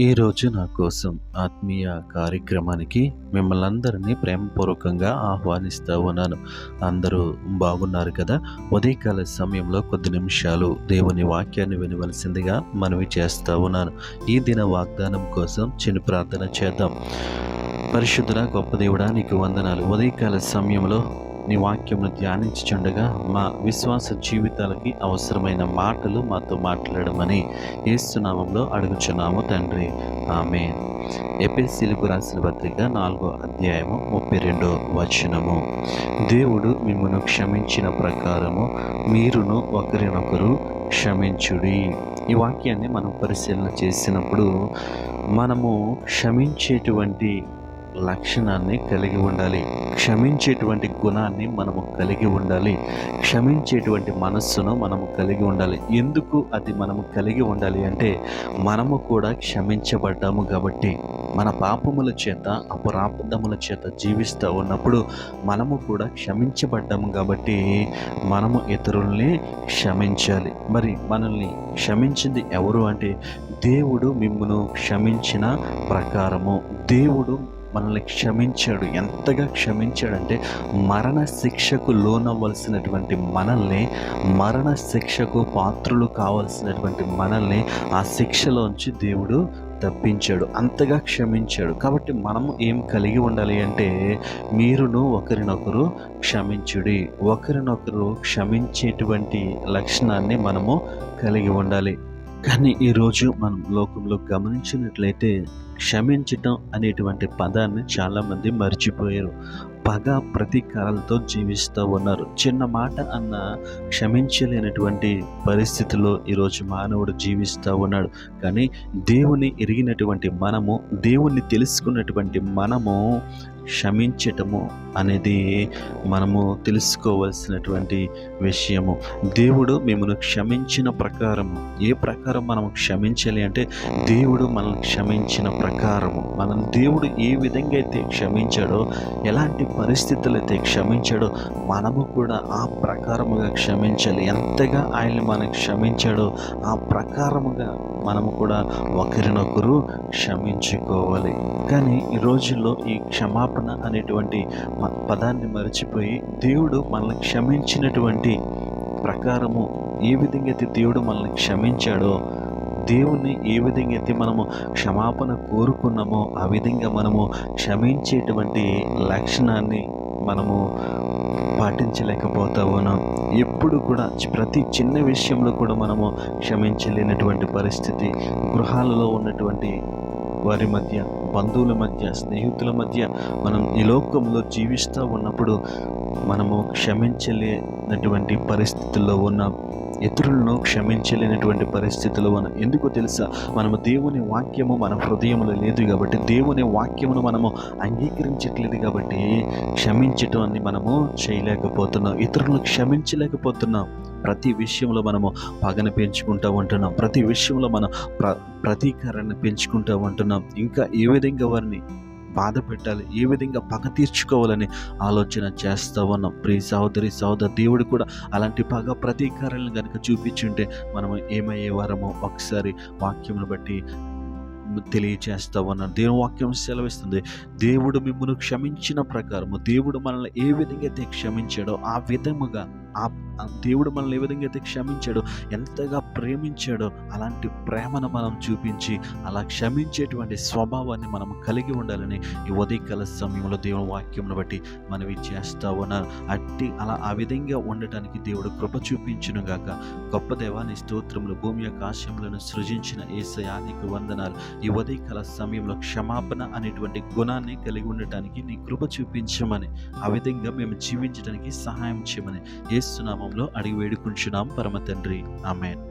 ఈరోజు నా కోసం ఆత్మీయ కార్యక్రమానికి మిమ్మల్ని అందరినీ ప్రేమపూర్వకంగా ఆహ్వానిస్తూ ఉన్నాను. అందరూ బాగున్నారు కదా? ఉదయకాల సమయంలో కొద్ది నిమిషాలు దేవుని వాక్యాన్ని వినవలసిందిగా మనవి చేస్తూ ఉన్నాను. ఈ దిన వాగ్దానం కోసం చిన్న ప్రార్థన చేద్దాం. పరిశుద్ధుడ గొప్ప దేవుడా నీకు వందనాలు. ఉదయకాల సమయంలో నీ వాక్యమును ధ్యానించుచుండగా మా విశ్వాస జీవితాలకి అవసరమైన మాటలు మాతో మాట్లాడమని ఏసునామంలో అడుగుచున్నాము తండ్రి. ఆమె ఎపిసిలకు రాసిన పత్రిక నాలుగో అధ్యాయము ముప్పై రెండో వచనము. దేవుడు మిమ్మను క్షమించిన ప్రకారము మీరును ఒకరినొకరు క్షమించుడి. ఈ వాక్యాన్ని మనం పరిశీలన చేసినప్పుడు మనము క్షమించేటువంటి లక్షణాన్ని కలిగి ఉండాలి. క్షమించేటువంటి గుణాన్ని మనము కలిగి ఉండాలి. క్షమించేటువంటి మనస్సును మనము కలిగి ఉండాలి. ఎందుకు అది మనము కలిగి ఉండాలి అంటే మనము కూడా క్షమించబడ్డాము కాబట్టి. మన పాపముల చేత అపరాపదముల చేత జీవిస్తూ ఉన్నప్పుడు మనము కూడా క్షమించబడ్డాము కాబట్టి మనము ఇతరుల్ని క్షమించాలి. మరి మనల్ని క్షమించింది ఎవరు అంటే దేవుడు మిమ్మను క్షమించిన ప్రకారము. దేవుడు మనల్ని క్షమించాడు. ఎంతగా క్షమించాడంటే మరణ శిక్షకు లోనవ్వాల్సినటువంటి మనల్ని మరణ శిక్షకు పాత్రులు కావాల్సినటువంటి మనల్ని ఆ శిక్షలోంచి దేవుడు తప్పించాడు. అంతగా క్షమించాడు. కాబట్టి మనము ఏం కలిగి ఉండాలి అంటే మీరును ఒకరినొకరు క్షమించుడి. ఒకరినొకరు క్షమించేటువంటి లక్షణాన్ని మనము కలిగి ఉండాలి. కానీ ఈరోజు మనం లోకంలో గమనించినట్లయితే క్షమించటం అనేటువంటి పదాన్ని చాలామంది మర్చిపోయారు. పగ ప్రతీకారాలతో జీవిస్తూ ఉన్నారు. చిన్న మాట అన్న క్షమించలేనటువంటి పరిస్థితిలో ఈరోజు మానవుడు జీవిస్తూ ఉన్నాడు. కానీ దేవుని ఎరిగినటువంటి మనము దేవుణ్ణి తెలుసుకున్నటువంటి మనము క్షమించటము అనేది మనము తెలుసుకోవాల్సినటువంటి విషయము. దేవుడు మిమ్మల్ని క్షమించిన ప్రకారము. ఏ ప్రకారం మనం క్షమించాలి అంటే దేవుడు మనల్ని క్షమించిన ప్రకారము. మనం దేవుడు ఏ విధంగా అయితే క్షమించాడో ఎలాంటి పరిస్థితులు అయితే క్షమించాడో మనము కూడా ఆ ప్రకారముగా క్షమించాలి. ఎంతగా ఆయన్ని మనకు క్షమించాడో ఆ ప్రకారముగా మనము కూడా ఒకరినొకరు క్షమించుకోవాలి. కానీ ఈ రోజుల్లో ఈ క్షమాపణ అనేటువంటి పదాన్ని మర్చిపోయి దేవుడు మనల్ని క్షమించినటువంటి ప్రకారము ఏ విధంగా అయితే దేవుడు మనల్ని క్షమించాడో దేవుణ్ణి ఏ విధంగా అయితే మనము క్షమాపణ కోరుకున్నామో ఆ విధంగా మనము క్షమించేటువంటి లక్షణాన్ని మనము పాటించలేకపోతా ఉన్నాం ఎప్పుడు కూడా ప్రతి చిన్న విషయంలో కూడా మనము క్షమించలేనటువంటి పరిస్థితి గృహాలలో ఉన్నటువంటి వారి మధ్య బంధువుల మధ్య స్నేహితుల మధ్య మనం ఈ లోకంలో జీవిస్తూ ఉన్నప్పుడు మనము క్షమించలేనటువంటి పరిస్థితుల్లో ఉన్న ఇతరులను క్షమించలేనటువంటి పరిస్థితులు మనం ఎందుకో తెలుసా? మనము దేవుని వాక్యము మన హృదయంలో లేదు కాబట్టి దేవుని వాక్యమును మనము అంగీకరించట్లేదు కాబట్టి క్షమించటం అని మనము చేయలేకపోతున్నాం ఇతరులను క్షమించలేకపోతున్నాం. ప్రతి విషయంలో మనము పగను పెంచుకుంటూ ఉంటున్నాం. ప్రతి విషయంలో మనం ప్ర ప్రతీకారాన్ని పెంచుకుంటూ ఉంటున్నాం. ఇంకా ఏ విధంగా వారిని బాధ పెట్టాలి ఏ విధంగా పగ తీర్చుకోవాలని ఆలోచన చేస్తూ ఉన్నాం. ప్రియ సహోదరి సహోదరు దేవుడు కూడా అలాంటి పగ ప్రతీకారాలను కనుక చూపించుంటే మనము ఏమయ్యేవారమో ఒకసారి వాక్యమును బట్టి తెలియచేస్తా ఉన్నాను దేవుని వాక్యం సెలవిస్తుంది దేవుడు మిమ్మల్ని క్షమించిన ప్రకారము దేవుడు మనల్ని ఏ విధంగా అయితే క్షమించాడో ఆ విధముగా ఆ దేవుడు మనల్ని ఏ విధంగా అయితే క్షమించాడో ఎంతగా ప్రేమించాడో అలాంటి ప్రేమను మనం చూపించి అలా క్షమించేటువంటి స్వభావాన్ని మనం కలిగి ఉండాలని ఈ ఉదయకాల సమయంలో దేవుని వాక్యంను బట్టి మనవి చేస్తూ ఉన్నారు. అట్టి అలా ఆ విధంగా ఉండటానికి దేవుడు కృప చూపించును గాక. గొప్ప దేవాన్ని స్తోత్రములు భూమి యొక్క ఆశయములను సృజించిన ఏసయానికి వందనాలు. ఈ ఉదయకాల సమయంలో క్షమాపణ అనేటువంటి గుణాన్ని కలిగి ఉండటానికి నీ కృప చూపించమని ఆ విధంగా మేము జీవించడానికి సహాయం చేయమని నామంలో అడిగి వేడుకుంటున్నాం పరమ తండ్రి ఆమెన్.